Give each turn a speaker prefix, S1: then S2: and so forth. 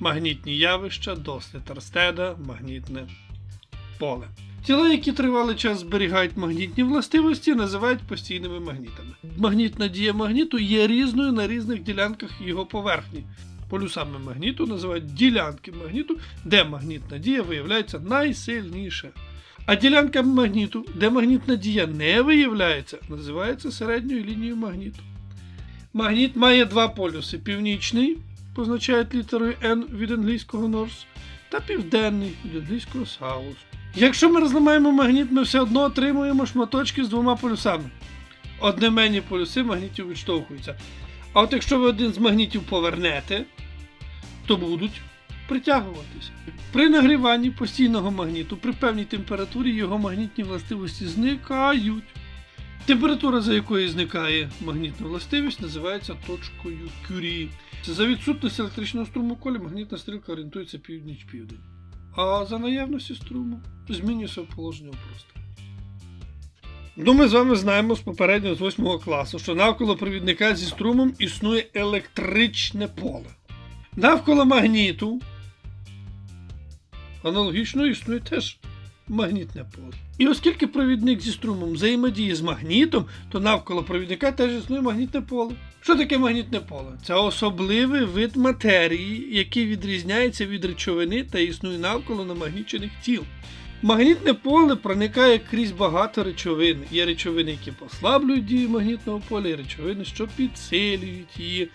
S1: Магнітні явища, дослід Арстеда, магнітне поле. Тіла, які тривалий час зберігають магнітні властивості, називають постійними магнітами. Магнітна дія магніту є різною на різних ділянках його поверхні. Полюсами магніту називають ділянки магніту, де магнітна дія виявляється найсильніше. А ділянка магніту, де магнітна дія не виявляється, називається середньою лінією магніту. Магніт має два полюси: північний, позначають літерою N від англійського North, та південний від англійського South. Якщо ми розламаємо магніт, ми все одно отримуємо шматочки з двома полюсами. Одноіменні полюси магнітів відштовхуються. А от якщо ви один з магнітів повернете, то будуть притягуватися. При нагріванні постійного магніту при певній температурі його магнітні властивості зникають. Температура, за якою зникає магнітна властивість, називається точкою Кюрі. За відсутності електричного струму в колі магнітна стрілка орієнтується північ-південь. А за наявності струму змінює своє положення у просторі. Ну, ми з вами знаємо з попереднього з 8 класу, що навколо провідника зі струмом існує електричне поле. Навколо магніту аналогічно існує теж магнітне поле. І оскільки провідник зі струмом взаємодіє з магнітом, то навколо провідника теж існує магнітне поле. Що таке магнітне поле? Це особливий вид матерії, який відрізняється від речовини та існує навколо намагнічених тіл. Магнітне поле проникає крізь багато речовин. Є речовини, які послаблюють дію магнітного поля, і речовини, що підсилюють її.